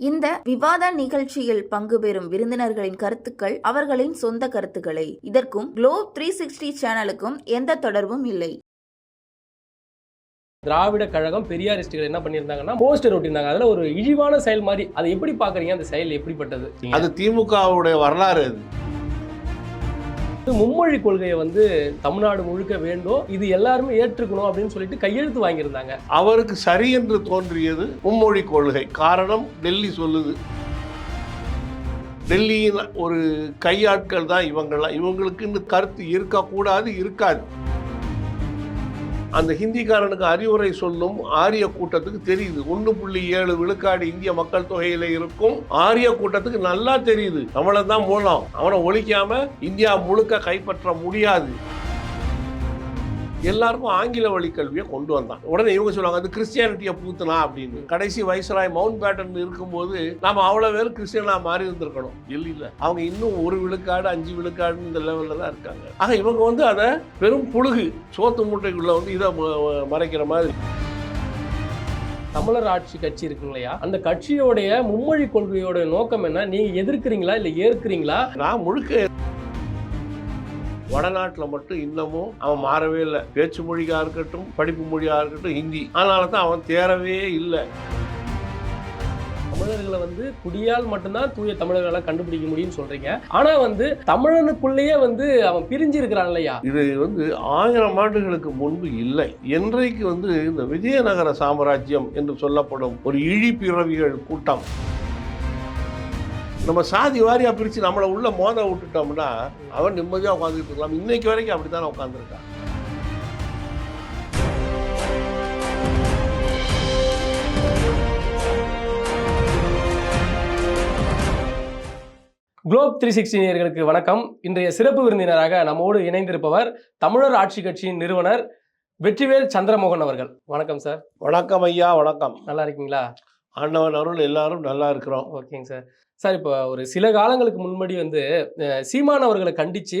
இந்த விவாத நிகழ்ச்சியில் பங்கு பெறும் விருந்தினர்களின் கருத்துக்கள் அவர்களின் சொந்த கருத்துக்களை. இதற்கும் குளோப் த்ரீ சிக்ஸ்டி சேனலுக்கும் எந்த தொடர்பும் இல்லை. திராவிட கழகம் பெரியாரிஸ்டுகள் என்ன பண்ணியிருந்தாங்கன்னா போஸ்டர் ஒட்டியிருந்தாங்க. அதுல ஒரு இழிவான செயல் மாதிரி. அதை எப்படி பாக்குறீங்க அந்த செயல் எப்படிப்பட்டது? அது திமுகவுடைய வரலாறு அது. மும்மொழி கொள்கையை வந்து தமிழ்நாடு முழுக்க வேண்டும் இது எல்லாருமே ஏற்றுக்கணும் அப்படின்னு சொல்லிட்டு கையெழுத்து வாங்கியிருந்தாங்க. அவருக்கு சரி என்று தோன்றியது மும்மொழி கொள்கை. காரணம் டெல்லி சொல்லுது. டெல்லியின் ஒரு கையாட்கள் தான் இவங்கெல்லாம் இவங்களுக்குன்னு கருத்து இருக்கக்கூடாது இருக்காது. அந்த ஹிந்திக்காரனுக்கு அறிவுரை சொல்லும் ஆரிய கூட்டத்துக்கு தெரியுது. ஒன்று புள்ளி ஏழு விழுக்காடு இந்திய மக்கள் தொகையில இருக்கும் ஆரிய கூட்டத்துக்கு நல்லா தெரியுது. நம்மளை தான் மூலம். அவனை ஒழிக்காம இந்தியா முழுக்க கைப்பற்ற முடியாது. எல்லாருக்கும் ஆங்கில வழி கல்வியை கொண்டு வந்தான். உடனே இவங்க சொல்லுவாங்க அது கிறிஸ்டியானிட்டியை பூத்துனா அப்படின்னு. கடைசி வைஸ்ராய் மவுண்ட் பேட்டன் இருக்கும்போது நாம அவ்வளோ பேர் கிறிஸ்டியனா மாறி இருந்திருக்கணும். இல்லை இல்லை. அவங்க இன்னும் ஒரு விழுக்காடு அஞ்சு விழுக்காடு இந்த லெவலில் தான் இருக்காங்க. ஆக இவங்க வந்து அதை பெரும் புழுகு சோத்து மூட்டைக்குள்ள வந்து இதை ம- மறைக்கிற மாதிரி. தமிழர் ஆட்சி கட்சி இருக்குங்க இல்லையா? அந்த கட்சியோடைய மும்மொழி கொள்கையோட நோக்கம் என்ன? நீங்க எதிர்க்கிறீங்களா? இல்ல ஏற்கிறீங்களா? நான் முழுக்க வடநாட்டில் மட்டும் இன்னமும் அவன் மாறவே இல்லை. பேச்சு மொழியாக இருக்கட்டும் படிப்பு மொழியாக இருக்கட்டும் ஹிந்தி. அதனால தான் அவன் தேரவே இல்லை. தமிழர்களை வந்து குடியால் மட்டும்தான் தூய தமிழர்களை கண்டுபிடிக்க முடியும்னு சொல்றீங்க. ஆனா வந்து தமிழனுக்குள்ளேயே வந்து அவன் பிரிஞ்சு இருக்கிறான் இல்லையா? இது வந்து ஆயிரம் ஆண்டுகளுக்கு முன்பு இல்லை. என்றைக்கு வந்து இந்த விஜயநகர சாம்ராஜ்யம் என்று சொல்லப்படும் ஒரு இழிப்பிறவிகள் கூட்டம். நம்ம சாதி வாரியா பிரித்து நம்மளை உள்ள மோத விட்டுட்டோம்னா அவன் நிம்மதியாக உட்காந்துட்டு இருக்கலாம். இன்னைக்கு வரைக்கும் அப்படி தானே உட்காந்துருக்கான் குளோப் த்ரீ சிக்ஸ்டி நேயர்களுக்கு வணக்கம். இன்றைய சிறப்பு விருந்தினராக நம்மோடு இணைந்திருப்பவர் தமிழர் ஆட்சி கட்சியின் நிறுவனர் வெற்றிவேல் சந்திரமோகன் அவர்கள். வணக்கம் சார் வணக்கம் ஐயா வணக்கம். நல்லா இருக்கீங்களா? ஆண்டவன் அருள் எல்லாரும் நல்லா இருக்கிறோம். ஓகேங்க சார் சார் இப்போ ஒரு சில காலங்களுக்கு முன்னாடி வந்து சீமான் அவர்களை கண்டித்து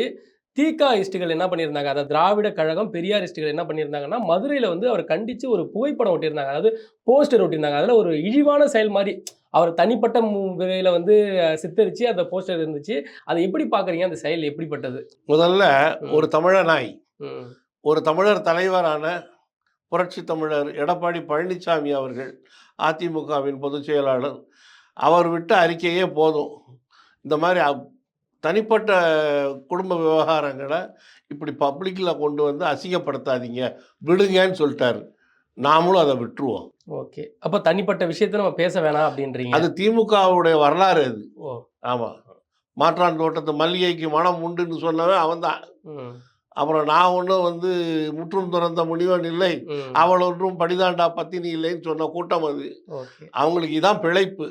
தீகா இஸ்டுகள் என்ன பண்ணியிருந்தாங்க? அதாவது திராவிட கழகம் பெரியாரிஸ்டுகள் என்ன பண்ணியிருந்தாங்கன்னா மதுரையில் வந்து அவர் கண்டித்து ஒரு புகைப்படம் ஒட்டியிருந்தாங்க. அதாவது போஸ்டர் ஒட்டியிருந்தாங்க. அதில் ஒரு இழிவான செயல் மாதிரி அவர் தனிப்பட்ட முறையில் வந்து அஹ், சித்தரிச்சு அந்த போஸ்டர் இருந்துச்சு. அதை எப்படி பார்க்குறீங்க அந்த செயல் எப்படிப்பட்டது? முதல்ல. ஒரு தமிழனாய் ஒரு தமிழர் தலைவரான புரட்சி தமிழர் எடப்பாடி பழனிசாமி அவர்கள் அதிமுகவின் பொதுச் செயலாளர் அவர் விட்ட அறிக்கையே போதும். இந்த மாதிரி தனிப்பட்ட குடும்ப விவகாரங்களை இப்படி பப்ளிக்கில் கொண்டு வந்து அசிங்கப்படுத்தாதீங்க. விடுங்கன்னு சொல்லிட்டாரு. நாமளும் அதை விட்டுருவோம். ஓகே. அப்போ தனிப்பட்ட விஷயத்தை நம்ம பேச வேணாம் அப்படின்றீங்க. அது திமுகவுடைய வரலாறு அது. ஓ. ஆமாம் மாற்றான் தோட்டத்து மல்லிகைக்கு மனம் உண்டுன்னு சொன்னவன் அவன்தான் ம். அப்புறம் நான் ஒன்றும் வந்து முற்றும் துறந்த முனிவன் இல்லை. அவள் ஒன்றும் படிதாண்டா பத்தினி இல்லைன்னு சொன்ன கூட்டம் அது. அவங்களுக்கு இதான் பிழைப்பு.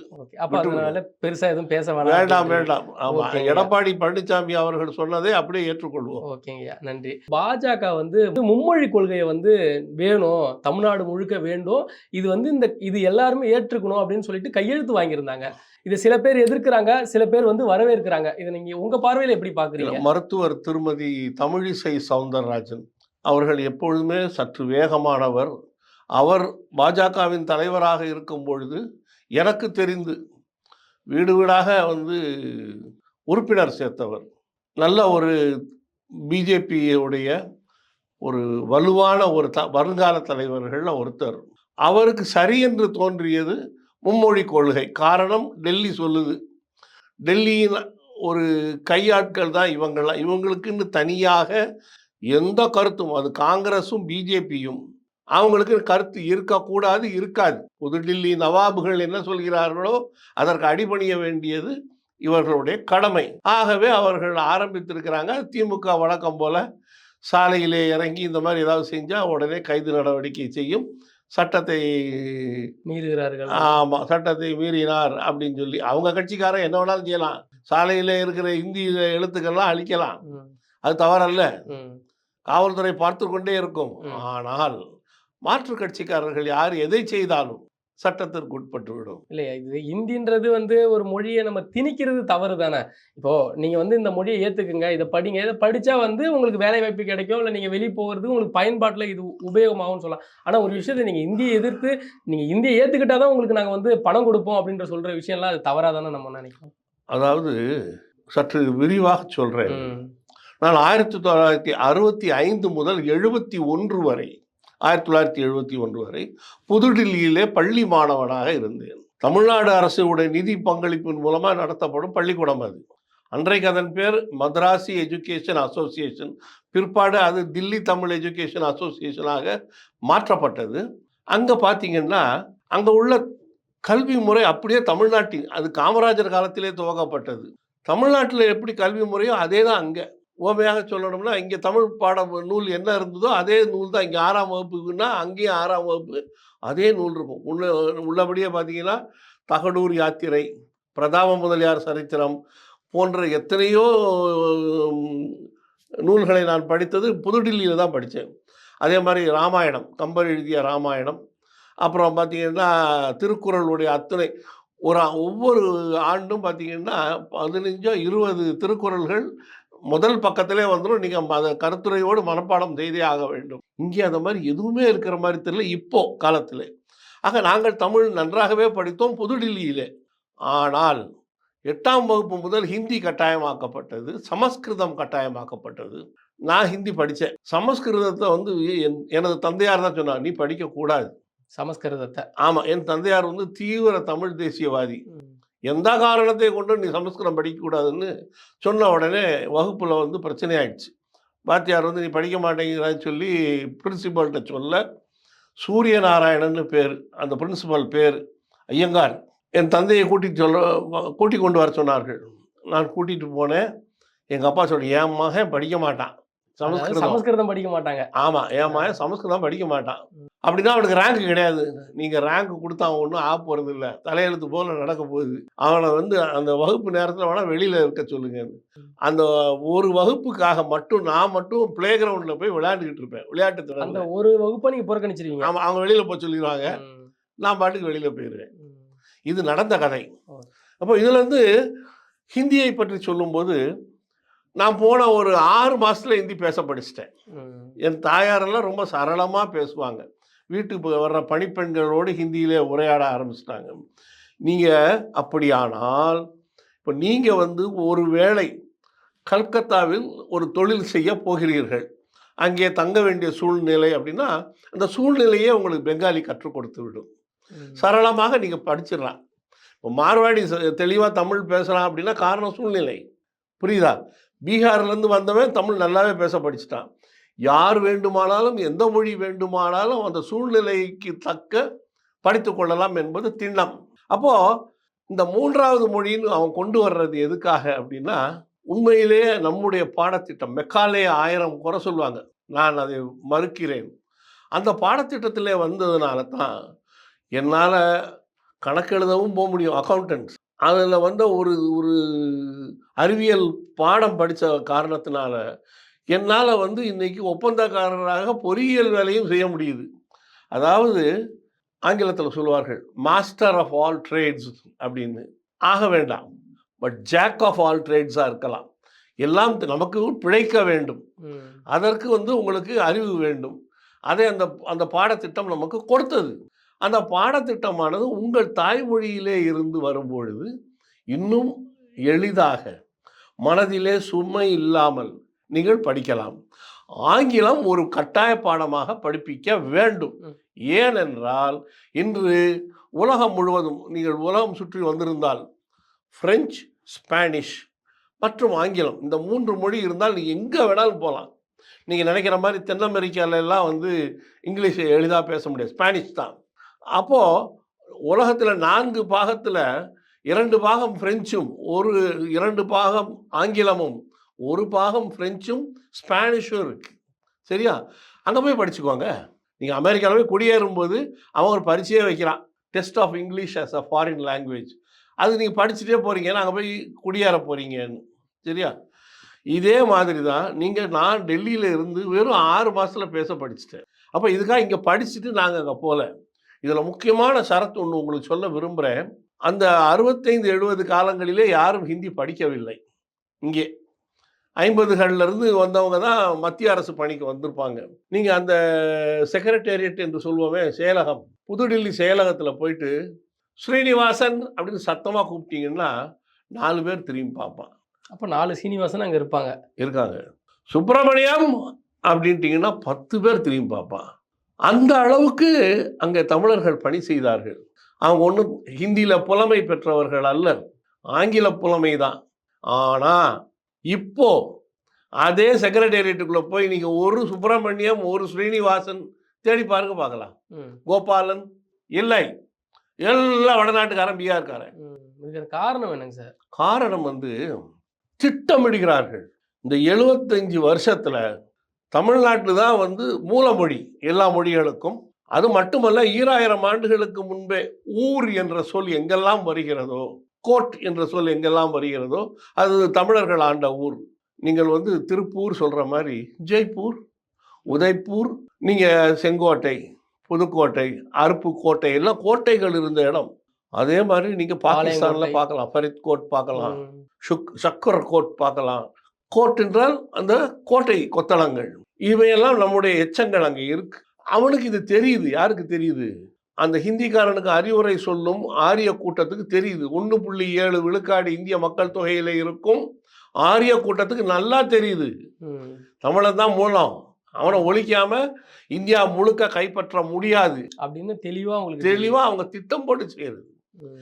பெருசா எதுவும் பேச வேண்டாம். வேண்டாம். ஆமா. எடப்பாடி பழனிசாமி அவர்கள் சொன்னதை அப்படியே ஏற்றுக்கொள்வோம். ஓகேங்கய்யா நன்றி. பாஜக வந்து மும்மொழி கொள்கையை வந்து வேணும் தமிழ்நாடு முழுக்க வேண்டும். இது வந்து இந்த இது எல்லாருமே ஏற்றுக்கணும் அப்படின்னு சொல்லிட்டு கையெழுத்து வாங்கியிருந்தாங்க. இது சில பேர் எதிர்க்கிறாங்க சில பேர் வந்து வரவேற்கிறாங்க. இதை நீங்க உங்க பார்வையில எப்படி பாக்குறீங்க மருத்துவர் திருமதி தமிழிசை சவுந்தரராஜன் அவர்கள் எப்பொழுதுமே சற்று வேகமானவர். அவர் பாஜகவின் தலைவராக இருக்கும் பொழுது எனக்கு தெரிந்து வீடு வீடாக வந்து உறுப்பினர் சேர்த்தவர். நல்ல ஒரு பிஜேபியுடைய ஒரு வலுவான ஒரு த வருங்கால தலைவர்கள் ஒருத்தர். அவருக்கு சரி என்று தோன்றியது மும்மொழி கொள்கை. காரணம் டெல்லி சொல்லுது. டெல்லியின் ஒரு கையாட்கள் தான் இவங்கெல்லாம் இவங்களுக்குன்னு தனியாக எந்த கருத்தும் அது காங்கிரஸும் பிஜேபியும் அவங்களுக்கு கருத்து இருக்கக்கூடாது இருக்காது. புதுடில்லி நவாபுகள் என்ன சொல்கிறார்களோ அதற்கு அடிபணிய வேண்டியது இவர்களுடைய கடமை. ஆகவே அவர்கள் ஆரம்பித்திருக்கிறாங்க திமுக வழக்கம் போல சாலையிலே இறங்கி இந்த மாதிரி ஏதாவது செஞ்சால் உடனே கைது நடவடிக்கை செய்யும். சட்டத்தை மீறுகிறார்கள். ஆமாம் சட்டத்தை மீறினார் அப்படின்னு சொல்லி அவங்க கட்சிக்காரன் என்ன வேணாலும் செய்யலாம். சாலையில் இருக்கிற இந்தி எழுத்துக்கள்லாம் அழிக்கலாம். அது தவறல்ல. காவல்துறை பார்த்து கொண்டே இருக்கும். ஆனால் மாற்றுக் கட்சிக்காரர்கள் யார் எதை செய்தாலும் சட்டத்திற்கு உட்பட்டு விடும் இல்லையா? இது இந்தின்றது வந்து ஒரு மொழியை நம்ம திணிக்கிறது தவறு தானே இப்போ நீங்க வந்து இந்த மொழியை ஏத்துக்குங்க இதை படிங்க. இதை படிச்சா வந்து உங்களுக்கு வேலை வாய்ப்பு கிடைக்கும் இல்லை நீங்க வெளியே போகிறது உங்களுக்கு பயன்பாட்டில் இது உபயோகமாகும்னு சொல்லலாம். ஆனா ஒரு விஷயத்தை நீங்க இந்தியை எதிர்த்து நீங்க இந்தியை ஏத்துக்கிட்டாதான் உங்களுக்கு நாங்க வந்து பணம் கொடுப்போம் அப்படின்ற சொல்ற விஷயம்லாம் அது தவறா தானே நம்ம நினைக்கிறோம்? அதாவது சற்று விரிவாக சொல்றேன். ம். நான் ஆயிரத்தி தொள்ளாயிரத்தி அறுபத்தி ஐந்து முதல் எழுபத்தி ஒன்று வரை ஆயிரத்தி தொள்ளாயிரத்தி எழுபத்தி ஒன்று வரை புதுடில்லியிலே பள்ளி மாணவனாக இருந்தேன். தமிழ்நாடு அரசுடைய நிதி பங்களிப்பின் மூலமாக நடத்தப்படும் பள்ளிக்கூடம் அது. அன்றைக்கு அதன் பேர் மദ്രാசி எஜுகேஷன் அசோசியேஷன். பிற்பாடு அது தில்லி தமிழ் எஜுகேஷன் அசோசியேஷனாக மாற்றப்பட்டது. அங்கே பார்த்தீங்கன்னா அங்கே உள்ள கல்வி முறை அப்படியே தமிழ்நாட்டின் அது காமராஜர் காலத்திலே துவக்கப்பட்டது. தமிழ்நாட்டில் எப்படி கல்வி முறையோ அதே தான் அங்கே. ஓமையாக சொல்லணும்னா இங்கே தமிழ் பாடம் நூல் என்ன இருந்ததோ அதே நூல் தான் இங்கே ஆறாம் வகுப்புக்குன்னா அங்கேயும் ஆறாம் வகுப்பு அதே நூல் இருக்கும். உள்ள உள்ளபடியே பார்த்தீங்கன்னா தகடூர் யாத்திரை பிரதாப முதலியார் சரித்திரம் போன்ற எத்தனையோ நூல்களை நான் படித்தது புதுடில்லியில் தான் படித்தேன். அதே மாதிரி ராமாயணம் கம்பர் எழுதிய ராமாயணம் அப்புறம் பார்த்தீங்கன்னா திருக்குறளுடைய அத்தனை ஒரு ஒவ்வொரு ஆண்டும் பார்த்திங்கன்னா பதினஞ்சோ இருபது திருக்குறள்கள் முதல் பக்கத்திலே வந்துடும் நீங்கள் அதை கருத்துரையோடு மனப்பாடம் செய்தே ஆக வேண்டும். இங்கே அந்த மாதிரி எதுவுமே இருக்கிற மாதிரி தெரியல இப்போ காலத்தில். ஆக நாங்கள் தமிழ் நன்றாகவே படித்தோம் புதுடில்லியிலே. ஆனால் எட்டாம் வகுப்பு முதல் ஹிந்தி கட்டாயமாக்கப்பட்டது சமஸ்கிருதம் கட்டாயமாக்கப்பட்டது. நான் ஹிந்தி படித்தேன். சமஸ்கிருதத்தை வந்து என் எனது தந்தையார் தான் சொன்னார் நீ படிக்கக்கூடாது. சமஸ்கிருதத்தை. ஆமாம் என் தந்தையார் வந்து தீவிர தமிழ் தேசியவாதி. எந்த காரணத்தை கொண்டு நீ சமஸ்கிருதம் படிக்கக்கூடாதுன்னு சொன்ன உடனே வகுப்பில் வந்து பிரச்சனை ஆயிடுச்சு பாத்தியார் வந்து நீ படிக்க மாட்டேங்கிறான்னு சொல்லி பிரின்சிபல்கிட்ட சொல்ல சூரிய நாராயணன்னு பேர் அந்த பிரின்சிபல் பேர் ஐயங்கார் என் தந்தையை கூட்டிகிட்டு சொல்ல கூட்டி கொண்டு வர சொன்னார்கள். நான் கூட்டிகிட்டு போனேன். எங்கள் அப்பா சொல்லி என் மகன் படிக்க மாட்டான். சமஸ்கிருதம். சமஸ்கிருதம் படிக்க மாட்டாங்க. என் மகன் சமஸ்கிருதம் படிக்க மாட்டான். அப்படின்னா அவனுக்கு ரேங்க் கிடையாது. நீங்கள் ரேங்க் கொடுத்தா அவன் ஒன்றும் ஆக போகிறது இல்லை. தலையெழுத்து போல நடக்க போகுது. அவனை வந்து அந்த வகுப்பு நேரத்தில் வேணால் வெளியில் இருக்க சொல்லுங்க. அந்த ஒரு வகுப்புக்காக மட்டும் நான் மட்டும் பிளே கிரவுண்டில் போய் விளையாண்டுக்கிட்டு இருப்பேன். விளையாட்டு அந்த ஒரு வகுப்பை நீங்க புறக்கணிச்சிருவீங்க. ஆமாம் அவங்க வெளியில் போய் சொல்லிடுவாங்க. நான் பாட்டுக்கு வெளியில் போயிடுவேன். இது நடந்த கதை. அப்போ இதில் வந்து ஹிந்தியை பற்றி சொல்லும்போது நான் போன ஒரு ஆறு மாதத்தில் ஹிந்தி பேச படிச்சிட்டேன். என் தாயாரெல்லாம் ரொம்ப சரளமாக பேசுவாங்க. வீட்டுக்கு வர்ற பணிப்பெண்களோடு ஹிந்தியிலே உரையாட ஆரம்பிச்சிட்டாங்க. நீங்கள் அப்படியானால் இப்போ நீங்கள் வந்து ஒரு வேளை கல்கத்தாவில் ஒரு தொழில் செய்ய போகிறீர்கள். அங்கே தங்க வேண்டிய சூழ்நிலை அப்படின்னா அந்த சூழ்நிலையே உங்களுக்கு பெங்காலி கற்றுக் கொடுத்து விடும். சரளமாக நீங்கள் படிச்சிடலாம். இப்போ மார்வாடி தெளிவாக தமிழ் பேசலாம் அப்படின்னா காரணம் சூழ்நிலை. புரியுதா? பீகார்லேருந்து வந்தவன் தமிழ் நல்லாவே பேச படிச்சிட்டான். யார் வேண்டுமானாலும் எந்த மொழி வேண்டுமானாலும் அந்த சூழ்நிலைக்கு தக்க படித்து கொள்ளலாம் என்பது திண்ணம். அப்போது இந்த மூன்றாவது மொழின்னு அவன் கொண்டு வர்றது எதுக்காக அப்படின்னா உண்மையிலேயே நம்முடைய பாடத்திட்டம் மெக்காலே ஆயிரம் குறை சொல்லுவாங்க. நான் அதை மறுக்கிறேன். அந்த பாடத்திட்டத்திலே வந்ததுனால தான் என்னால் கணக்கெழுதவும் போக முடியும் அக்கௌண்டன்ஸ் அதில் வந்த ஒரு ஒரு அறிவியல் பாடம் படித்த காரணத்தினால என்னால் வந்து இன்னைக்கு ஒப்பந்தக்காரராக பொறியியல் வேலையும் செய்ய முடியுது. அதாவது ஆங்கிலத்தில் சொல்லுவார்கள் மாஸ்டர் ஆஃப் ஆல் ட்ரேட்ஸ் அப்படின்னு. ஆக வேண்டாம். பட் ஜாக் ஆஃப் ஆல் ட்ரேட்ஸாக இருக்கலாம். எல்லாம் நமக்கு பிழைக்க வேண்டும். அதற்கு வந்து உங்களுக்கு அறிவு வேண்டும். அதை அந்த அந்த பாடத்திட்டம் நமக்கு கொடுத்தது. அந்த பாடத்திட்டமானது உங்கள் தாய்மொழியிலே இருந்து வரும்பொழுது இன்னும் எளிதாக மனதிலே சுமை இல்லாமல் நீங்கள் படிக்கலாம். ஆங்கிலம் ஒரு கட்டாய பாடமாக படிப்பிக்க வேண்டும். ஏனென்றால் இன்று உலகம் முழுவதும் நீங்கள் உலகம் சுற்றி வந்திருந்தால் பிரெஞ்சு ஸ்பானிஷ் மற்றும் ஆங்கிலம் இந்த மூன்று மொழி இருந்தால் நீங்கள் எங்கே வேணாலும் போகலாம் நீங்கள் நினைக்கிற மாதிரி தென் அமெரிக்கால எல்லாம் வந்து இங்கிலீஷை எளிதாக பேச முடியாது. ஸ்பானிஷ் தான். அப்போது உலகத்தில் நான்கு பாகத்தில் இரண்டு பாகம் ஃப்ரெஞ்சும் ஒரு இரண்டு பாகம் ஆங்கிலமும் ஒரு பாகம் ஃப்ரெஞ்சும் ஸ்பானிஷும் இருக்குது சரியா? அங்கே போய் படிச்சுக்கோங்க. நீங்கள் அமெரிக்காவில் போய் குடியேறும்போது அவன் ஒரு பரிச்சையே வைக்கிறான். Test of English as a foreign language அது நீங்கள் படிச்சுட்டே போகிறீங்க அங்கே போய் குடியேற போகிறீங்கன்னு சரியா? இதே மாதிரி தான் நீங்கள் நான் டெல்லியில் இருந்து வெறும் ஆறு மாதத்தில் பேச படிச்சுட்டேன். அப்போ இதுக்காக இங்கே படிச்சுட்டு நாங்கள் அங்கே போகல இதில் முக்கியமான சரத்து ஒன்று உங்களுக்கு சொல்ல விரும்புகிறேன் அந்த அறுபத்தைந்து எழுபது காலங்களிலே யாரும் ஹிந்தி படிக்கவில்லை. இங்கே. ஐம்பதுகள்ல இருந்து வந்தவங்க தான் மத்திய அரசு பணிக்கு வந்திருப்பாங்க. நீங்கள் அந்த செக்ரட்டேரியட் என்று சொல்லுவோமே செயலகம் புதுடில்லி செயலகத்தில் போயிட்டு ஸ்ரீனிவாசன் அப்படின்னு சத்தமாக கூப்பிட்டீங்கன்னா நாலு பேர் திரும்பி பார்ப்பான் அப்போ நாலு சீனிவாசன் அங்கே இருப்பாங்க. இருக்காங்க. சுப்பிரமணியம் அப்படின்ட்டிங்கன்னா பத்து பேர் திரும்பி பார்ப்பான் அந்த அளவுக்கு அங்கே தமிழர்கள் பணி செய்தார்கள். அவங்க ஒன்றும் ஹிந்தியில் புலமை பெற்றவர்கள் அல்ல ஆங்கில புலமை தான். ஆனால் இப்போ அதே செக்ரட்டேரியட்டுக்குள்ளே போய் நீங்கள் ஒரு சுப்பிரமணியம் ஒரு ஸ்ரீனிவாசன் தேடி பாருங்க பார்க்கலாம். கோபாலன் இல்லை. எல்லாம் வடநாட்டுக்காரன் ம். இதுக்கு காரணம் என்னங்க சார்? காரணம் வந்து திட்டமிடுகிறார்கள். இந்த எழுபத்தஞ்சு வருஷத்துல தமிழ்நாட்டில் தான் வந்து மூலமொழி எல்லா மொழிகளுக்கும். அது மட்டுமல்ல ஈராயிரம் ஆண்டுகளுக்கு முன்பே ஊர் என்ற சொல் எங்கெல்லாம் வருகிறதோ கோட் என்ற சொல் எங்கெல்லாம் வருகிறதோ அது தமிழர்கள் ஆண்ட ஊர். நீங்கள் வந்து திருப்பூர் சொல்ற மாதிரி ஜெய்ப்பூர் உதய்பூர் நீங்க செங்கோட்டை புதுக்கோட்டை அருப்புக்கோட்டை எல்லாம் கோட்டைகள் இருந்த இடம். அதே மாதிரி நீங்க பாகிஸ்தான்ல. பார்க்கலாம் ஃபரித்கோட் பார்க்கலாம் சுக் சக்கர கோட் பார்க்கலாம் கோட் என்றால் அந்த கோட்டை கொத்தளங்கள். இவையெல்லாம் நம்முடைய எச்சங்கள் அங்கே இருக்கு. அவனுக்கு இது தெரியுது. யாருக்கு தெரியுது? அந்த ஹிந்திக்காரனுக்கு அறிவுரை சொல்லும் ஆரிய கூட்டத்துக்கு தெரியுது. ஒன்று புள்ளி ஏழு விழுக்காடு இந்திய மக்கள் தொகையில இருக்கும் ஆரிய கூட்டத்துக்கு நல்லா தெரியுது. தமிழன் தான் மூலம். அவனை ஒழிக்காம இந்தியா முழுக்க கைப்பற்ற முடியாது. அப்படின்னு தெளிவா உங்களுக்கு தெளிவா அவங்க திட்டம் போட்டு செய்யுது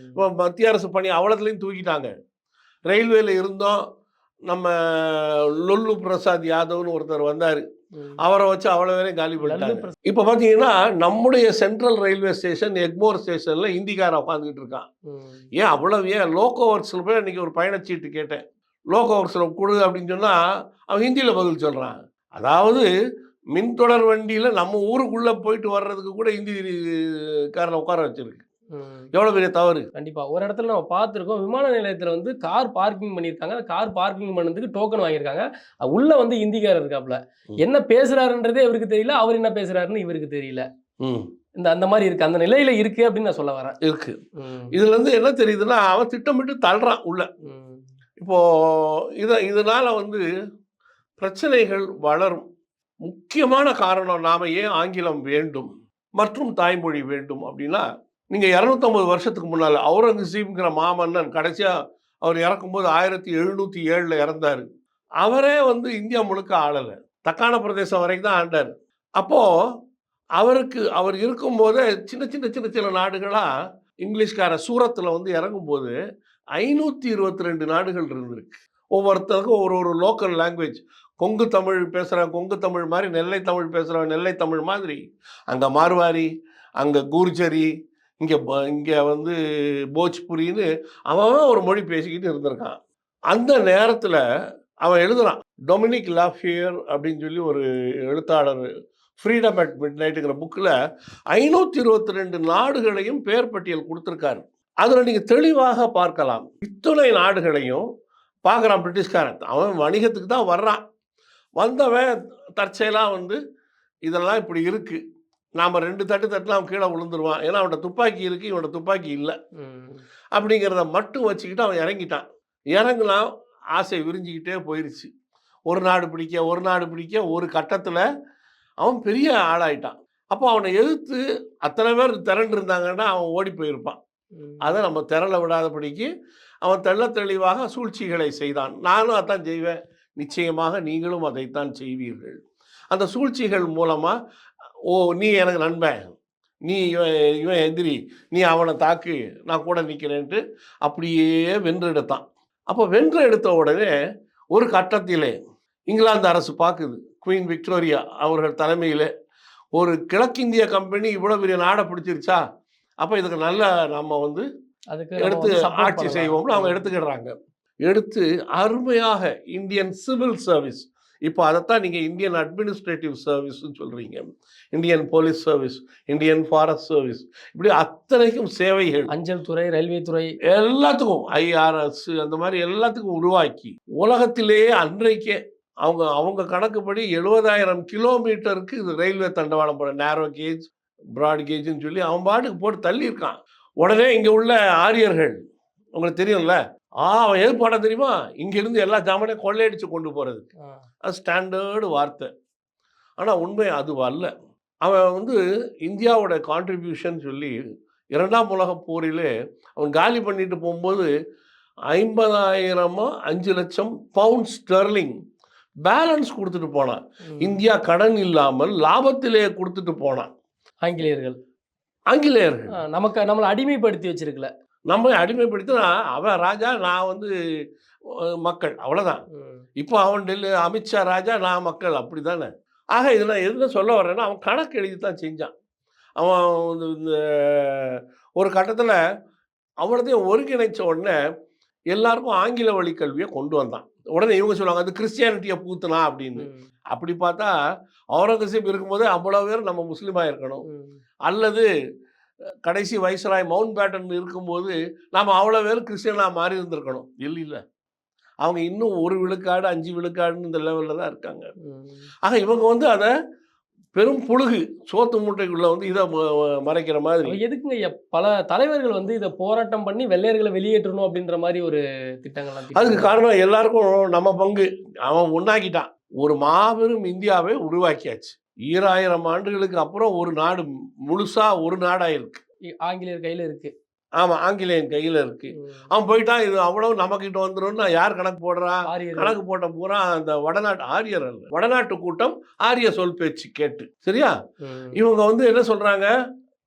இப்போ மத்திய அரசு பணி அவ்வளோத்துலேயும் தூக்கிட்டாங்க. ரயில்வேல இருந்தோம். நம்ம லொல்லு பிரசாத் யாதவ்னு ஒருத்தர் வந்தார். அவரை வச்சு அவ்வளோ பேரையும் காலி பண்ணிட்டாங்க. இப்போ பார்த்தீங்கன்னா நம்முடைய சென்ட்ரல் ரயில்வே ஸ்டேஷன் எக்மோர் ஸ்டேஷனில் ஹிந்திக்காரன் உட்காந்துக்கிட்டு இருக்கான் ஏன் அவ்வளவு ஏன் லோக்கோ ஒர்க்ஸில் போய் அன்றைக்கி ஒரு பயணச்சீட்டு கேட்டேன் லோக்கோ ஒர்க்ஸில் கொடு அப்படின்னு சொன்னால் அவன் ஹிந்தியில் பதில் சொல்கிறான் அதாவது மின்தொடர் வண்டியில் நம்ம ஊருக்குள்ளே போயிட்டு வர்றதுக்கு கூட ஹிந்திக்காரனை உட்கார வச்சிருக்கு. எவ்வளோ பெரிய தவறு? கண்டிப்பா. ஒரு இடத்துல நம்ம பார்த்துருக்கோம் விமான நிலையத்துல வந்து கார் பார்க்கிங் பண்ணியிருக்காங்க. கார் பார்க்கிங் பண்ணதுக்கு டோக்கன் வாங்கியிருக்காங்க. உள்ள வந்து இந்திக்காரர் இருக்காப்ல ம். என்ன பேசுறாருன்றதே இவருக்கு தெரியல. அவர் என்ன பேசுறாருன்னு இவருக்கு தெரியல. இந்த அந்த மாதிரி இருக்கு. அந்த நிலையில இருக்கு அப்படின்னு நான் சொல்ல வரேன். இருக்கு. ம், இதுல இருந்து என்ன தெரியுதுன்னா அவன் திட்டமிட்டு தள்ளுறான் உள்ள. ம், இப்போ இத இதனால வந்து பிரச்சனைகள் வளரும். முக்கியமான காரணம் நாம ஏன் ஆங்கிலம் வேண்டும் மற்றும் தாய்மொழி வேண்டும் அப்படின்னா நீங்கள் இரநூத்தம்பது வருஷத்துக்கு முன்னால் அவுரங்கசீப்ங்கிற மாமன்னன் கடைசியாக அவர் இறக்கும்போது ஆயிரத்தி எழுநூற்றி ஏழில் இறந்தார். அவரே வந்து இந்தியா முழுக்க ஆளலை. தக்கான பிரதேசம் வரைக்கும் தான் ஆண்டார். அப்போது அவருக்கு அவர் இருக்கும்போதே சின்ன சின்ன சின்ன சின்ன நாடுகளாக இங்கிலீஷ்கார சூரத்தில் வந்து இறங்கும்போது ஐநூற்றி இருபத்தி ரெண்டு நாடுகள் இருந்திருக்கு. ஒவ்வொருத்தருக்கும் ஒரு ஒரு லோக்கல் லாங்குவேஜ் கொங்கு தமிழ் பேசுகிறவன் கொங்கு தமிழ் மாதிரி நெல்லை தமிழ் பேசுகிறவன் நெல்லை தமிழ் மாதிரி. அங்கே மார்வாரி அங்கே கூர்ஜரி இங்கே இங்கே வந்து போஜ்புரின்னு அவன் ஒரு மொழி பேசிக்கிட்டு இருந்திருக்கான். அந்த நேரத்தில் அவன் எழுதுறான் டொமினிக் லாஃபியர் அப்படின்னு சொல்லி ஒரு எழுத்தாளர் ஃப்ரீடம் அட் மிட் நைட்டுங்கிற புக்கில் ஐநூற்றி இருபத்தி ரெண்டு நாடுகளையும் பேர் பட்டியல் கொடுத்துருக்காரு. அதில் நீங்கள் தெளிவாக பார்க்கலாம் இத்துணை நாடுகளையும் பார்க்குறான் பிரிட்டிஷ்காரன். அவன் வணிகத்துக்கு தான் வர்றான். வந்தவன் தற்செயலாக வந்து இதெல்லாம் இப்படி இருக்குது நாம் ரெண்டு தட்டு தட்டுலாம் அவன் கீழே விழுந்துருவான். ஏன்னா அவன்கிட்ட துப்பாக்கி இருக்குது இவனோட துப்பாக்கி இல்லை. அப்படிங்கிறத மட்டும் வச்சுக்கிட்டு அவன் இறங்கிட்டான். இறங்குனா ஆசை விரிஞ்சிக்கிட்டே போயிருச்சு. ஒரு நாடு பிடிக்க ஒரு நாடு பிடிக்க ஒரு கட்டத்தில் அவன் பெரிய ஆளாயிட்டான். அப்போ அவனை எதிர்த்து அத்தனை பேர் திரண்டு இருந்தாங்கன்னா அவன் ஓடி போயிருப்பான். அதை நம்ம திரள விடாதபடிக்கு அவன் தெள்ள தெளிவாக சூழ்ச்சிகளை செய்தான். நானும் அதான் செய்வேன். நிச்சயமாக நீங்களும் அதைத்தான் செய்வீர்கள். அந்த சூழ்ச்சிகள் மூலமாக ஓ நீ எனக்கு நண்பன். நீ இவன் இவன் எந்திரி. நீ அவனை தாக்கு. நான் கூட நிற்கிறேன்ட்டு அப்படியே வென்றெடுத்தான் அப்போ வென்று எடுத்த உடனே ஒரு கட்டத்திலே இங்கிலாந்து அரசு பார்க்குது. குயின் விக்டோரியா அவர்கள் தலைமையில் ஒரு கிழக்கிந்திய கம்பெனி இவ்வளோ பெரிய நாடை பிடிச்சிருச்சா? அப்போ இதுக்கு நல்ல நம்ம வந்து அதுக்கு எடுத்து ஆட்சி. செய்வோம்னு அவங்க எடுத்துக்கிடுறாங்க எடுத்து அருமையாக இந்தியன் சிவில் சர்வீஸ் இப்போ அதைத்தான் நீங்கள் இந்தியன் அட்மினிஸ்ட்ரேட்டிவ் சர்வீஸ்னு சொல்கிறீங்க Indian police service Indian forest service இப்படி அத்தனைக்கும் சேவைகள். அஞ்சல் துறை ரயில்வே துறை. எல்லாத்துக்கும் ஐஆர்எஸ் அந்த மாதிரி எல்லாத்துக்கும் உருவாக்கி உலகத்திலேயே அன்றைக்கே அவங்க அவங்க கணக்குப்படி எழுபதாயிரம் கிலோமீட்டருக்கு இது ரயில்வே தண்டவாளம் போட நேரோ கேஜ் பிராட் கேஜ்னு சொல்லி அவன் பாட்டுக்கு போட்டு தள்ளியிருக்கான். உடனே இங்கே உள்ள ஆரியர்கள் உங்களுக்கு தெரியும்ல? ஆ அவன் எது போட தெரியுமா? இங்கிருந்து எல்லா ஜாமானையும் கொள்ளையடிச்சு கொண்டு போகிறது அது ஸ்டாண்டர்டு வார்த்தை. ஆனால் உண்மை அது அல்ல. அவன் வந்து இந்தியாவோட கான்ட்ரிபியூஷன் சொல்லி இரண்டாம் உலகப் போரிலே அவன் காலி பண்ணிட்டு போகும்போது ஐம்பதாயிரமா அஞ்சு லட்சம் பவுண்ட் ஸ்டெர்லிங் பேலன்ஸ் கொடுத்துட்டு போனான். இந்தியா கடன் இல்லாமல் லாபத்திலே கொடுத்துட்டு போனான். ஆங்கிலேயர்கள். ஆங்கிலேயர்கள். நமக்கு நம்மளை அடிமைப்படுத்தி வச்சிருக்கல. நம்ம அடிமைப்படுத்தினா அவன் ராஜா நான் வந்து மக்கள். அவ்வளோதான் இப்போ அவன் டெல்லி அமித்ஷா ராஜா நான் மக்கள். அப்படி தானே ஆக இதில் நான் எதுல சொல்ல வரேன்னா அவன் கணக்கு எழுதி தான் செஞ்சான். அவன் இந்த ஒரு கட்டத்தில் அவனதையும் ஒருங்கிணைச்ச உடனே எல்லாருக்கும் ஆங்கில வழி கல்வியை கொண்டு வந்தான். உடனே இவங்க சொல்லுவாங்க அது கிறிஸ்டியானிட்டியை பூத்துனா அப்படின்னு. அப்படி பார்த்தா அவுரங்கசீப் இருக்கும்போது அவ்வளோ பேர் நம்ம முஸ்லீமாக இருக்கணும். அல்லது கடைசி வைஸ்ராய் மவுண்ட் பேட்டன் இருக்கும்போது நாம் அவ்வளோ பேர் கிறிஸ்டியனாக மாறி இருந்திருக்கணும். இல்லை இல்லை. அவங்க இன்னும் ஒரு விழுக்காடு அஞ்சு விழுக்காடுன்னு இந்த லெவலில் தான் இருக்காங்க. ஆக இவங்க வந்து அதை பெரும் புழுகு சோத்து மூட்டைக்குள்ள வந்து இதை மறைக்கிற மாதிரி. எதுக்குங்க பல தலைவர்கள் வந்து இதை போராட்டம் பண்ணி வெள்ளையர்களை வெளியேற்றணும் அப்படின்ற மாதிரி ஒரு திட்டங்கள்லாம் அதுக்கு. காரணம் எல்லாருக்கும் நம்ம பங்கு. அவன் உண்டாக்கிட்டான் ஒரு மாபெரும் இந்தியாவை உருவாக்கியாச்சு. ஈராயிரம் ஆண்டுகளுக்கு அப்புறம் ஒரு நாடு முழுசா ஒரு நாடாயிருக்கு ஆங்கிலேயர் கையில இருக்கு. ஆமா ஆங்கிலேயன் கையில இருக்கு. அவன் போயிட்டான் இது அவ்வளவு நம்மக்கிட்ட வந்துரும்னா யார் கணக்கு போடுறா. கணக்கு போட்ட பூரா அந்த வடநாட்டு ஆரியர் அல்ல. வடநாட்டு கூட்டம் ஆரிய சொல் பேச்சு கேட்டு. சரியா. இவங்க வந்து என்ன சொல்றாங்க?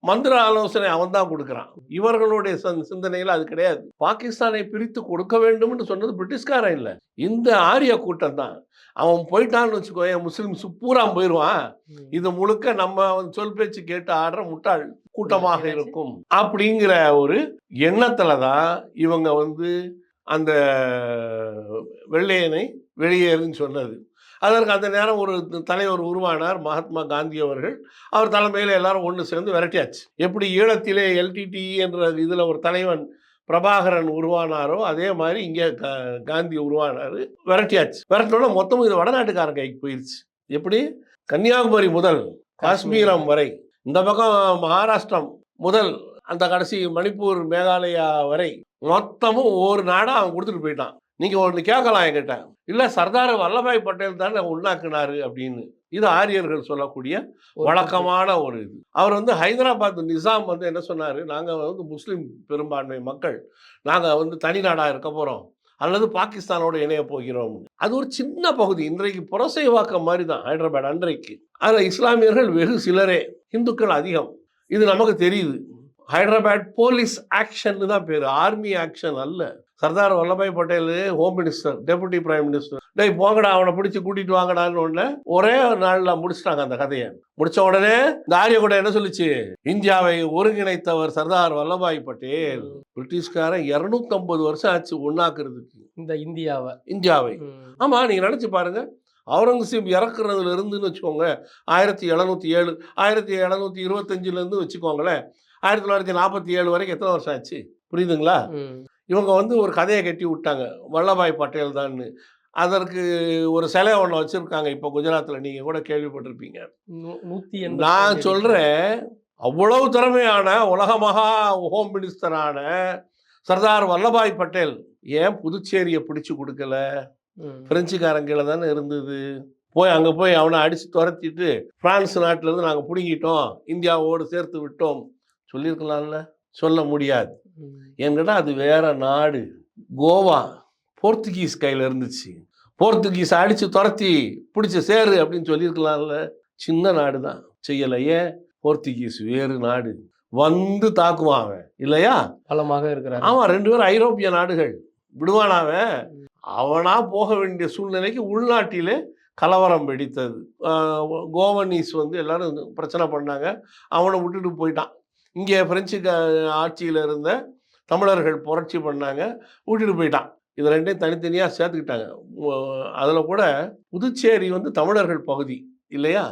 மந்திர ஆலோசனை அவன் தான் கொடுக்குறான். இவர்களுடைய சிந்- சிந்தனையில் அது கிடையாது. பாகிஸ்தானை பிரித்து கொடுக்க வேண்டும்னு சொன்னது பிரிட்டிஷ்காரன் இல்லை. இந்த ஆரிய கூட்டம் தான். அவன் போயிட்டான்னு வச்சுக்கோ முஸ்லிம்ஸ் பூரா போயிடுவான். இது முழுக்க நம்ம அவன் சொல் பேச்சு கேட்டு ஆடுற முட்டாள் கூட்டமாக இருக்கும். அப்படிங்கிற ஒரு எண்ணத்துல தான் இவங்க வந்து அந்த வெள்ளையனை வெளியேறுன்னு சொன்னது. அதற்கு அந்த நேரம் ஒரு தலைவர் உருவானார் மகாத்மா காந்தி அவர்கள். அவர் தலைமையில் எல்லாரும் ஒன்று சேர்ந்து விரட்டியாச்சு. எப்படி ஈழத்திலே எல்டிடி என்ற இதில் ஒரு தலைவன் பிரபாகரன் உருவானாரோ அதே மாதிரி இங்கே காந்தி உருவானார். விரட்டியாச்சு. விரட்டினோட மொத்தமும் இது வடநாட்டுக்காரன் கைக்கு போயிடுச்சு எப்படி? கன்னியாகுமரி முதல் காஷ்மீரம் வரை. இந்த பக்கம் மகாராஷ்டிரம் முதல் அந்த கடைசி மணிப்பூர் மேகாலயா வரை. மொத்தமும் ஒவ்வொரு நாடா அவன் கொடுத்துட்டு போயிட்டான். நீங்க ஒன்று கேட்கலாம் என்கிட்ட. இல்ல சர்தார் வல்லபாய் பட்டேல் தானே உண்ணாக்குனாரு அப்படின்னு. இது ஆரியர்கள் சொல்லக்கூடிய வழக்கமான ஒரு இது. அவர் வந்து ஹைதராபாத் நிசாம் வந்து என்ன சொன்னாரு? நாங்க வந்து முஸ்லிம் பெரும்பான்மை மக்கள். நாங்க வந்து தனி நாடா இருக்க போறோம். அல்லது பாகிஸ்தானோட இணைய போகிறோம். அது ஒரு சின்ன பகுதி. இன்றைக்கு புறசைவாக்கம் மாதிரி தான் ஹைதராபாத் அன்றைக்கு. அதில் இஸ்லாமியர்கள் வெகு சிலரே. இந்துக்கள் அதிகம். இது நமக்கு தெரியுது. ஹைதராபாத் போலீஸ் ஆக்ஷன் தான் பேர். ஆர்மி ஆக்ஷன் அல்ல. Sardar Vallabhbhai Patel home minister deputy prime minister டேய் போங்கடா அவனை பிடிச்சி கூட்டிட்டு வாங்கடான்னு உடனே ஒரே நாள்ல முடிச்சிட்டாங்க அந்த கதையை. முடிச்ச உடனே இந்த ஆரிய கூட என்ன சொல்லுச்சு? இந்தியாவை ஒருங்கிணைத்தவர் சர்தார் வல்லபாய் பட்டேல். பிரிட்டிஷ்காரன் 250 வருஷம் ஆச்சு ஒண்ணாக்குறதுக்கு இந்த இந்தியாவை. இந்தியாவை. ஆமா நீங்க நினைச்சு பாருங்க. அவுரங்கசீப் இறக்குறதுல இருந்துன்னு வச்சுக்கோங்க ஆயிரத்தி எழுநூத்தி ஏழு ஆயிரத்தி எழுநூத்தி இருபத்தஞ்சுல இருந்து வச்சுக்கோங்களேன் ஆயிரத்தி தொள்ளாயிரத்தி நாற்பத்தி ஏழு வரைக்கும் எத்தனை வருஷம் ஆச்சு? புரியுதுங்களா. இவங்க வந்து ஒரு கதையை கட்டி விட்டாங்க. வல்லபாய் பட்டேல் தான்னு. அதற்கு ஒரு சிலை ஒன்று வச்சிருக்காங்க. இப்போ குஜராத்தில் நீங்கள் கூட கேள்விப்பட்டிருப்பீங்க. நூ- நூத்தி எண்பத்தி நான் சொல்கிறேன் அவ்வளவு திறமையான உலக மகா ஹோம் மினிஸ்டரான சர்தார் வல்லபாய் பட்டேல் ஏன் புதுச்சேரியை பிடிச்சு கொடுக்கல. பிரெஞ்சுக்காரங்கள தானே இருந்தது. போய் அங்கே போய் அவனை அடித்து துரத்திட்டு பிரான்ஸ் நாட்டிலேருந்து நாங்கள் பிடுங்கிட்டோம். இந்தியாவோடு சேர்த்து விட்டோம். சொல்லியிருக்கலாம்ல? சொல்ல முடியாது. என்கிட்ட அது வேற நாடு? கோவா. போர்த்துகீஸ் கையில் இருந்துச்சு. போர்த்துகீஸ் அடித்து துரத்தி பிடிச்ச சேரு அப்படின்னு சொல்லியிருக்கலாம்ல. சின்ன நாடு தான் செய்யலை ஏன் போர்த்துகீஸ் வேறு நாடு. வந்து தாக்குவான் அவன். இல்லையா? பலமாக இருக்கிறார் ஆமாம் ரெண்டு பேரும் ஐரோப்பிய நாடுகள். விடுவானாவன் அவனா. போக வேண்டிய சூழ்நிலைக்கு உள்நாட்டிலே கலவரம் வெடித்தது. கோவனீஸ் வந்து எல்லாரும் பிரச்சனை பண்ணாங்க. அவனை விட்டுட்டு போயிட்டான். இங்கே பிரெஞ்சு ஆட்சியில் இருந்த தமிழர்கள் புரட்சி பண்ணாங்க விட்டுட்டு போயிட்டான். இது ரெண்டையும் தனித்தனியாக சேர்த்துக்கிட்டாங்க. அதில் கூட புதுச்சேரி வந்து தமிழர்கள் பகுதி இல்லையா.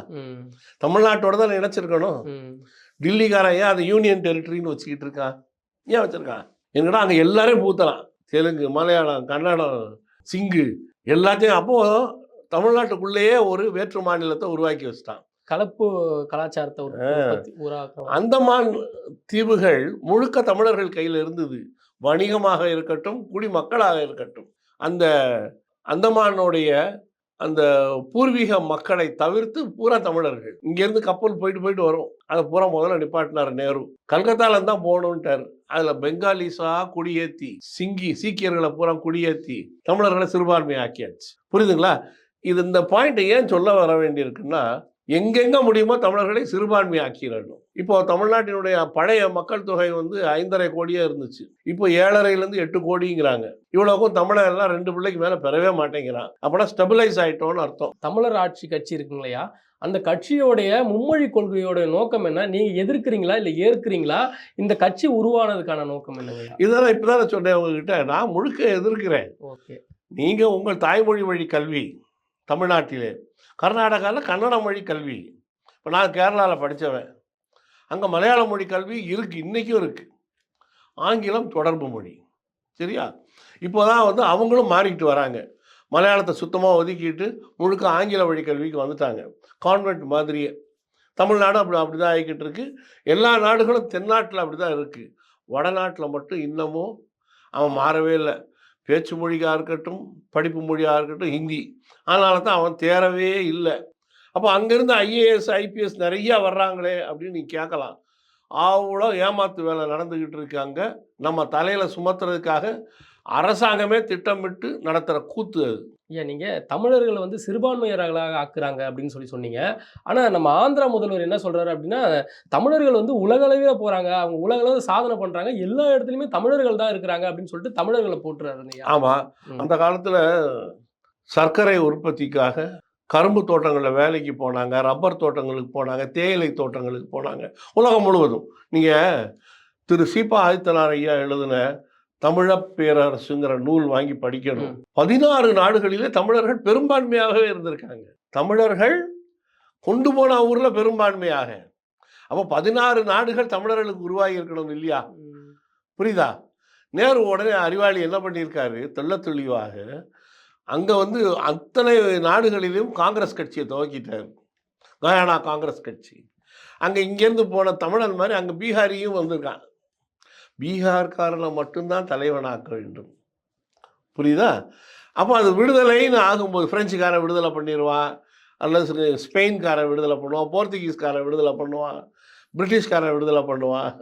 தமிழ்நாட்டோட தான் நினைச்சிருக்கணும். டில்லிக்காரன் ஏன் அதை யூனியன் டெரிட்டரின்னு வச்சுக்கிட்டு இருக்கான் ஏன் வச்சிருக்கான் என்னடா அங்கே எல்லாரையும் பூத்தலாம் தெலுங்கு மலையாளம் கன்னடம் சிங்கு எல்லாத்தையும் அப்போ தமிழ்நாட்டுக்குள்ளேயே ஒரு வேற்று மாநிலத்தை உருவாக்கி வச்சிட்டான். கலப்பு கலாச்சாரத்தை உருவாக்குறோம் அந்தமான் தீவுகள் முழுக்க தமிழர்கள் கையில் இருந்தது. வணிகமாக இருக்கட்டும் குடிமக்களாக இருக்கட்டும். அந்த அந்தமானுடைய அந்த பூர்வீக மக்களை தவிர்த்து பூரா தமிழர்கள். இங்கேருந்து கப்பல் போயிட்டு போயிட்டு வரும். அதை பூரா முதல்ல நிப்பாட்டினார் நேரு. கல்கத்தால தான் போகணுன்ட்டார் அதுல பெங்காலிஸா குடியேத்தி சிங்கி சீக்கியர்களை பூரா குடியேத்தி தமிழர்களை சிறுபான்மை ஆக்கியாச்சு புரியுதுங்களா? இது இந்த பாயிண்ட் ஏன் சொல்ல வர வேண்டியிருக்குன்னா எங்கெங்க முடியுமோ தமிழர்களை சிறுபான்மை ஆக்கிடணும் இப்போ தமிழ்நாட்டினுடைய பழைய மக்கள் தொகை வந்து ஐந்தரை கோடியே இருந்துச்சு. இப்போ ஏழரைலேருந்து எட்டு கோடிங்கிறாங்க. இவ்வளோக்கும் தமிழர் எல்லாம் ரெண்டு பிள்ளைக்கு மேலே பெறவே மாட்டேங்கிறான். அப்போனா ஸ்டெபிளைஸ் ஆயிட்டோம்னு அர்த்தம். தமிழர் ஆட்சி கட்சி இருக்குங்களையா அந்த கட்சியோடைய மும்மொழி கொள்கையோட நோக்கம் என்ன? நீங்க எதிர்க்கிறீங்களா இல்ல ஏற்கிறீங்களா? இந்த கட்சி உருவானதுக்கான நோக்கம் என்னங்கய்யா இதெல்லாம் இப்போதான் நான் சொன்னேன் உங்ககிட்ட. நான் முழுக்க எதிர்க்கிறேன். ஓகே. நீங்கள் உங்கள் தாய்மொழி வழி கல்வி. தமிழ்நாட்டிலே. கர்நாடகாவில் கன்னட மொழி கல்வி. இப்போ நான் கேரளாவில் படித்தவன் அங்கே மலையாள மொழி கல்வி இருக்குது இன்றைக்கும் இருக்குது ஆங்கிலம் தொடர்பு மொழி. சரியா? இப்போ தான் வந்து அவங்களும் மாறிக்கிட்டு வராங்க. மலையாளத்தை சுத்தமாக ஒதுக்கிட்டு முழுக்க ஆங்கில வழி கல்விக்கு வந்துட்டாங்க. கான்வென்ட் மாதிரியே. தமிழ்நாடு அப்படி அப்படி தான் ஆகிக்கிட்டு இருக்குது எல்லா நாடுகளும் தென்னாட்டில் அப்படி தான் இருக்குது வடநாட்டில் மட்டும் இன்னமும் அவன் மாறவே இல்லை. பேச்சு மொழியாக இருக்கட்டும் படிப்பு மொழியாக இருக்கட்டும் ஹிந்தி. அதனால தான் அவன் தேரவே இல்லை. அப்போ அங்கேருந்து ஐஏஎஸ் ஐபிஎஸ் நிறையா வர்றாங்களே அப்படின்னு நீ கேட்கலாம். அவ்வளோ ஏமாத்து வேலை நடந்துக்கிட்டு இருக்காங்க நம்ம தலையில் சுமத்துறதுக்காக அரசாங்கமே திட்டமிட்டு நடத்துகிற கூத்து அது. ஐயா நீங்க தமிழர்களை வந்து சிறுபான்மையர்களாக ஆக்குறாங்க அப்படின்னு சொல்லி சொன்னீங்க. ஆனா நம்ம ஆந்திரா முதல்வர் என்ன சொல்றாரு அப்படின்னா தமிழர்கள் வந்து உலகளவில போறாங்க. அவங்க உலகளவு சாதனை பண்றாங்க. எல்லா இடத்துலயுமே தமிழர்கள் தான் இருக்கிறாங்க அப்படின்னு சொல்லிட்டு தமிழர்களை போட்டுறாருங்க ஆமாம். அந்த காலத்தில் சர்க்கரை உற்பத்திக்காக கரும்பு தோட்டங்களில் வேலைக்கு போனாங்க ரப்பர் தோட்டங்களுக்கு போனாங்க தேயிலை தோட்டங்களுக்கு போனாங்க. உலகம் முழுவதும். நீங்கள் திரு. சீபா ஆதித்தனார் ஐயா எழுதின தமிழப் பேரரசுங்கிற நூல் வாங்கி படிக்கணும். பதினாறு நாடுகளிலே தமிழர்கள் பெரும்பான்மையாகவே இருந்திருக்காங்க. தமிழர்கள் கொண்டு போன ஊரில் பெரும்பான்மையாக. அப்போ பதினாறு நாடுகள் தமிழர்களுக்கு உருவாகி இருக்கணும் இல்லையா. புரியுதா? நேரு உடனே அறிவாளி என்ன பண்ணியிருக்காரு? தெள்ள தெளிவாக அங்கே வந்து அத்தனை நாடுகளிலும் காங்கிரஸ் கட்சியை துவக்கிட்டார். கயானா காங்கிரஸ் கட்சி. அங்கே இங்கேருந்து போன தமிழன் மாதிரி அங்கே பீகாரியும் வந்திருக்கான். பீகார்காரனை மட்டும்தான் தலைவனாக்க வேண்டும். புரியுதா? அப்போ அது விடுதலைன்னு ஆகும்போது பிரெஞ்சுக்காரன் விடுதலை பண்ணிடுவான் அல்லது ஸ்பெயின்காரன் விடுதலை பண்ணுவான் போர்த்துகீஸ்காரன் விடுதலை பண்ணுவான் பிரிட்டிஷ்காரன் விடுதலை பண்ணுவான்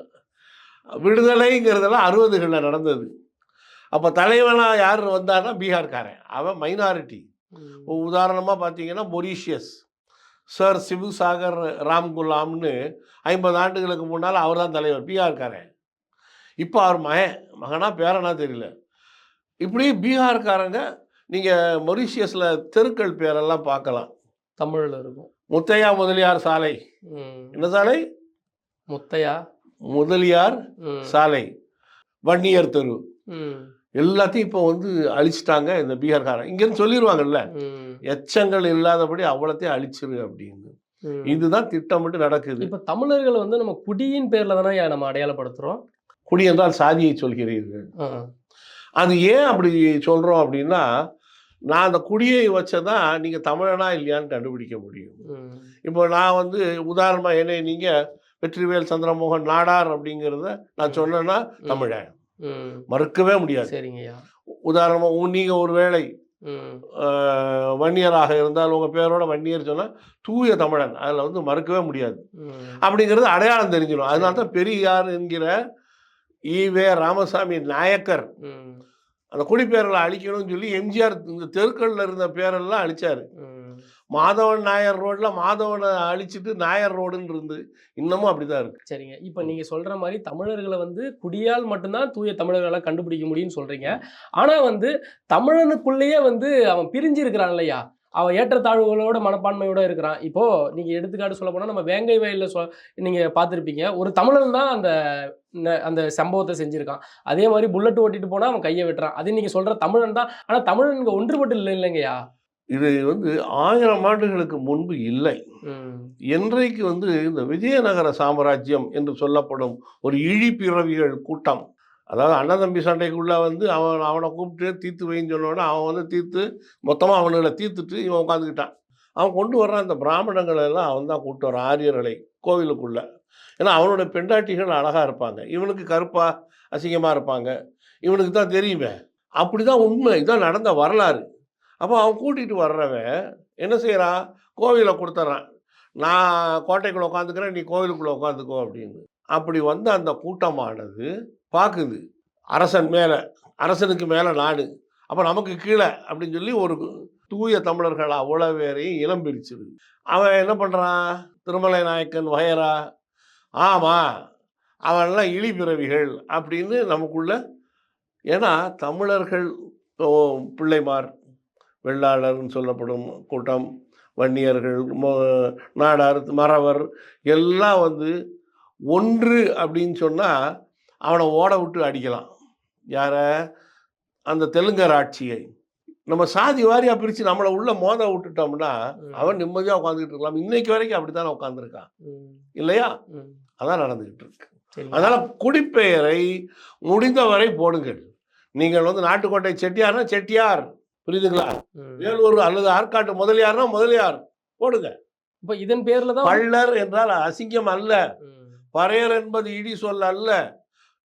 விடுதலைங்கிறதெல்லாம் அறுபதுகளில் நடந்தது. அப்போ தலைவனாக யார் வந்தார்னா பீகார்காரன். அவன் மைனாரிட்டி. உதாரணமாக பார்த்தீங்கன்னா மொரீஷியஸ். சர் சிவு சாகர் ராம்குலாம்னு ஐம்பது ஆண்டுகளுக்கு முன்னால் அவர் தான் தலைவர் பீகார்காரன். இப்போ அவர் மகன் மகனா பேரனா தெரியல. இப்படி பீகார்காரங்க நீங்கள் மொரீஷியஸில் தெருக்கள் பேரெல்லாம் பார்க்கலாம் தமிழ்ல இருக்கும். முத்தையா முதலியார் சாலை. என்ன சாலை? முத்தையா. முதலியார். சாலை. வன்னியர் தெரு. எல்லாத்தையும் இப்போ வந்து அழிச்சிட்டாங்க இந்த பீகார்காரன் இங்கேருந்து சொல்லிடுவாங்கல்ல. எச்சங்கள் இல்லாதபடி அவ்வளோத்தையும் அழிச்சிரு அப்படின்னு. இதுதான் திட்டமிட்டு நடக்குது இப்ப தமிழர்கள் வந்து நம்ம குடியின் பேர்ல தானே நம்ம அடையாளப்படுத்துறோம் குடி என்றால் சாதியை சொல்கிறீர்கள். அது ஏன் அப்படி சொல்கிறோம் அப்படின்னா நான் அந்த குடியை வச்சதான் நீங்கள் தமிழனா இல்லையான்னு கண்டுபிடிக்க முடியும். இப்போ நான் வந்து உதாரணமாக என்னை நீங்கள் வெற்றிவேல் சந்திரமோகன் நாடார் அப்படிங்கிறத நான் சொன்னேன்னா தமிழன். மறுக்கவே முடியாது. சரிங்க ஐயா உதாரணமாக நீங்கள் ஒரு வேளை வன்னியராக இருந்தால் உங்கள் பேரோட வன்னியர் சொன்னால் தூய தமிழன் அதில் வந்து மறுக்கவே முடியாது. அப்படிங்கிறது அடையாளம் தெரிஞ்சிடும். அதனால தான் பெரியார் என்கிற ஈவே ராமசாமி நாயக்கர். அந்த குடிப்பேர்களை அழிக்கணும்னு சொல்லி எம்ஜிஆர் இந்த தெருக்கள்ல இருந்த பேரெல்லாம் அழிச்சாரு. மாதவன் நாயர் ரோட்ல மாதவனை அழிச்சிட்டு நாயர் ரோடுன்னு இருந்து இன்னமும் அப்படிதான் இருக்கு. சரிங்க. இப்போ நீங்க சொல்ற மாதிரி தமிழர்களை வந்து குடியால் மட்டும்தான் தூய தமிழர்களை கண்டுபிடிக்க முடியும்னு சொல்றீங்க. ஆனா வந்து தமிழனுக்குள்ளேயே வந்து அவன் பிரிஞ்சு இருக்கிறான் இல்லையா? அவன் ஏற்றத்தாழ்வுகளோட மனப்பான்மையோட இருக்கிறான். இப்போ நீங்க எடுத்துக்காட்டு சொல்ல போனா நம்ம வேங்கை வயல்ல சொ நீங்க பார்த்துருப்பீங்க. ஒரு தமிழன் தான் அந்த அந்த சம்பவத்தை செஞ்சிருக்கான். அதே மாதிரி புல்லட் ஓட்டிட்டு போனா அவன் கையை வெட்டுறான். அது நீங்க சொல்ற தமிழன் தான். ஆனா தமிழன் இங்க ஒன்றுபட்டு இல்லை இல்லைங்கய்யா இது வந்து ஆயிரம் ஆண்டுகளுக்கு முன்பு இல்லை. என்றைக்கு வந்து இந்த விஜயநகர சாம்ராஜ்யம் என்று சொல்லப்படும் ஒரு இழிப்பிறவிகள் கூட்டம். அதாவது அண்ணன் தம்பி சண்டைக்குள்ள வந்து அவன் அவனை கூப்பிட்டு தீர்த்து வைன்னு சொன்னோடனே அவன் வந்து தீர்த்து மொத்தமாக அவனுங்களை தீர்த்துட்டு இவன் உட்காந்துக்கிட்டான் அவன் கொண்டு வர்ற அந்த பிராமணங்களை எல்லாம் அவன் தான் கூட்டு வரான் ஆரியர்களை கோவிலுக்குள்ள. ஏன்னா அவனோட பெண்டாட்டிகள் அழகா இருப்பாங்க. இவனுக்கு கருப்பா அசிங்கமா இருப்பாங்க. இவனுக்கு தான் தெரியுமே. அப்படிதான் உண்மை. இதான் நடந்த வரலாறு. அப்போ அவன் கூட்டிகிட்டு வர்றவன் என்ன செய்கிறான் கோவிலை கொடுத்துட்றான் நான் கோட்டைக்குள்ளே உட்காந்துக்கிறேன் நீ கோவிலுக்குள்ளே உட்காந்துக்கோ அப்படின்னு. அப்படி வந்து அந்த கூட்டமானது பார்க்குது அரசன் மேலே அரசனுக்கு மேலே நாடு. அப்போ நமக்கு கீழே அப்படின்னு சொல்லி ஒரு தூய தமிழர்கள் அவ்வளோ பேரையும் இனம் பிரிச்சிருது அவன் என்ன பண்ணுறான் திருமலை நாயக்கன் வயரா ஆமாம் அவன்லாம் இழி பிறவிகள் அப்படின்னு நமக்குள்ள ஏன்னா தமிழர்கள் பிள்ளைமார் வெள்ளாளர்னு சொல்லப்படும் கூட்டம் வன்னியர்கள் மொ- நாடார் மறவர் எல்லாம் வந்து ஒன்று அப்படின்னு சொன்னால் அவனை ஓட விட்டு அடிக்கலாம். யார? அந்த தெலுங்கர் ஆட்சியை. நம்ம சாதி வாரியாக பிரித்து நம்மளை உள்ள மோத விட்டுட்டோம்னா அவன் நிம்மதியாக உட்காந்துக்கிட்டு இருக்கலாம். இன்னைக்கு வரைக்கும் அப்படி தானே உட்காந்துருக்கான் இல்லையா? அதான் நடந்துக்கிட்டு இருக்கு. அதனால குடிப்பெயரை முடிந்தவரை போடுங்கள். நீங்கள் வந்து நாட்டுக்கோட்டை செட்டியார்னா செட்டியார். புரியுதுங்களா? வேலூர் அல்லது ஆற்காட்டு முதலியார்னா முதலியார் போடுங்க. இப்போ இதன் பேர்ல தான் பள்ளர் என்றால் அசிங்கம் அல்ல. பறையர் என்பது இடி சொல் அல்ல.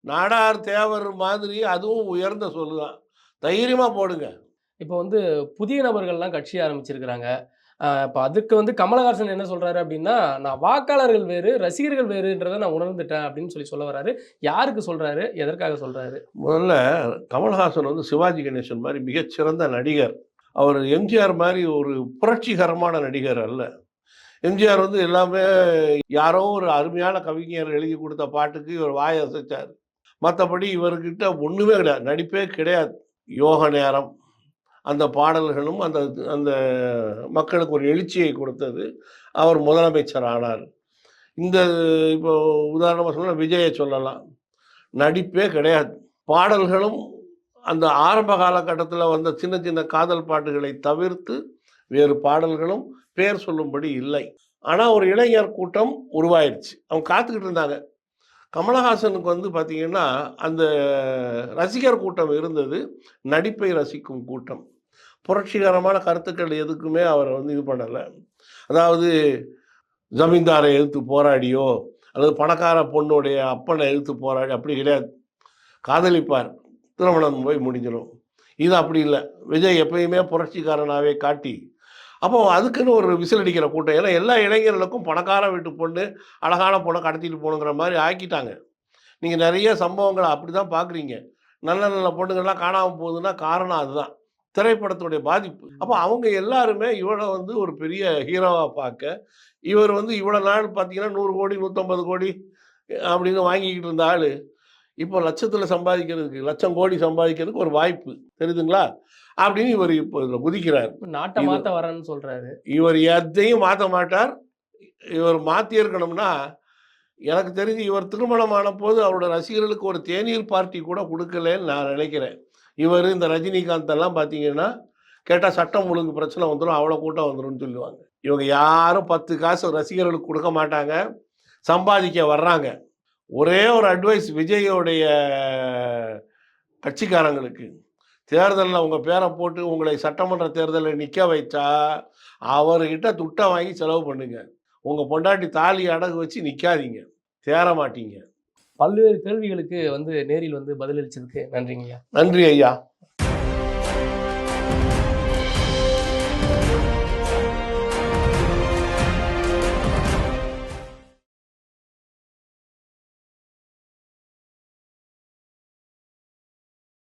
நாடார் தேவர் மாதிரி அதுவும் உயர்ந்த சொல்லுதான். தைரியமா போடுங்க. இப்போ வந்து புதிய நபர்கள்லாம் கட்சி ஆரம்பிச்சிருக்கிறாங்க. இப்போ அதுக்கு வந்து கமலஹாசன் என்ன சொல்றாரு அப்படின்னா நான் வாக்காளர்கள் வேறு ரசிகர்கள் வேறுன்றதை நான் உணர்ந்துட்டேன் அப்படின்னு சொல்லி சொல்ல வராரு. யாருக்கு சொல்றாரு? எதற்காக சொல்றாரு? முதல்ல கமல்ஹாசன் வந்து சிவாஜி கணேசன் மாதிரி மிகச்சிறந்த நடிகர். அவர் எம்ஜிஆர் மாதிரி ஒரு புரட்சிகரமான நடிகர் அல்ல. எம்ஜிஆர் வந்து எல்லாமே யாரோ ஒரு அருமையான கவிஞர் எழுதி கொடுத்த பாட்டுக்கு இவர் வாய் அசைச்சார். மற்றபடி இவர்கிட்ட ஒன்றுமே கிடையாது. நடிப்பே கிடையாது. யோக நேரம் அந்த பாடல்களும் அந்த அந்த மக்களுக்கு ஒரு எழுச்சியை கொடுத்தது. அவர் முதலமைச்சர் ஆனார். இந்த இப்போ உதாரணமாக சொன்னால் விஜயை சொல்லலாம். நடிப்பே கிடையாது. பாடல்களும் அந்த ஆரம்ப காலகட்டத்தில் வந்த சின்ன சின்ன காதல் பாட்டுகளை தவிர்த்து வேறு பாடல்களும் பேர் சொல்லும்படி இல்லை. ஆனால் ஒரு இளைஞர் கூட்டம் உருவாயிருச்சு. அவங்க காத்துக்கிட்டு இருந்தாங்க. கமலஹாசனுக்கு வந்து பார்த்திங்கன்னா அந்த ரசிகர் கூட்டம் இருந்தது. நடிப்பை ரசிக்கும் கூட்டம். புரட்சிகரமான கருத்துக்கள் எதுக்குமே அவரை வந்து இது பண்ணலை. அதாவது ஜமீன்தாரை எதிர்த்து போராடியோ அல்லது பணக்கார பொண்ணுடைய அப்பனை எதிர்த்து போராடி அப்படி கிடையாது. காதலிப்பார். திருமணம் போய் முடிஞ்சிடும். இது அப்படி இல்லை. விஜய் எப்பயுமே புரட்சிக்காரனாகவே காட்டி அப்போ அதுக்குன்னு ஒரு விசில் அடிக்கிற கூட்டம். ஏன்னா எல்லா இளைஞர்களுக்கும் பணக்கார வீட்டு பொண்ணு அழகான பொண்ணை கடத்திட்டு போகணுங்கிற மாதிரி ஆக்கிட்டாங்க. நீங்கள் நிறைய சம்பவங்களை அப்படி தான் பார்க்குறீங்க நல்ல நல்ல பொண்ணுங்கள்லாம் காணாமல் போகுதுன்னா காரணம் அதுதான். திரைப்படத்துடைய பாதிப்பு. அப்போ அவங்க எல்லாருமே இவனை வந்து ஒரு பெரிய ஹீரோவாக பார்க்க இவர் வந்து இவ்வளோ நாள் பார்த்தீங்கன்னா நூறு கோடி நூற்றம்பது கோடி அப்படின்னு வாங்கிக்கிட்டு இருந்த ஆள் இப்போ லட்சத்தில் சம்பாதிக்கிறதுக்கு லட்சம் கோடி சம்பாதிக்கிறதுக்கு ஒரு வாய்ப்பு. தெரியுதுங்களா? அப்படின்னு இவர் இப்போ இதில் குதிக்கிறார். நாட்டை மாத்த வரேன்னு சொல்றாரு. இவர் எதையும் மாற்ற மாட்டார். இவர் மாற்றியிருக்கணும்னா எனக்கு தெரிஞ்சு இவர் திருமணமான போது அவரோட ரசிகர்களுக்கு ஒரு தேநீர் பார்ட்டி கூட கொடுக்கலன்னு நான் நினைக்கிறேன். இவர் இந்த ரஜினிகாந்த் எல்லாம் பார்த்தீங்கன்னா கேட்டால் சட்டம் ஒழுங்கு பிரச்சனை வந்துடும் அவ்வளோ கூட்டம் வந்துரும்னு சொல்லுவாங்க. இவங்க யாரும் பத்து காசு ரசிகர்களுக்கு கொடுக்க மாட்டாங்க சம்பாதிக்க வர்றாங்க. ஒரே ஒரு அட்வைஸ் விஜயோடைய கட்சிக்காரங்களுக்கு. தேர்தலில் உங்கள் பேரை போட்டு உங்களை சட்டமன்ற தேர்தலில் நிற்க வைச்சா அவர்கிட்ட துட்டை வாங்கி செலவு பண்ணுங்க. உங்கள் பொண்டாட்டி தாலி அடகு வச்சு நிற்காதீங்க தேற மாட்டீங்க. பல்வேறு கேள்விகளுக்கு வந்து நேரில் வந்து பதிலளிச்சதுக்கு நன்றிங்கய்யா. நன்றி ஐயா.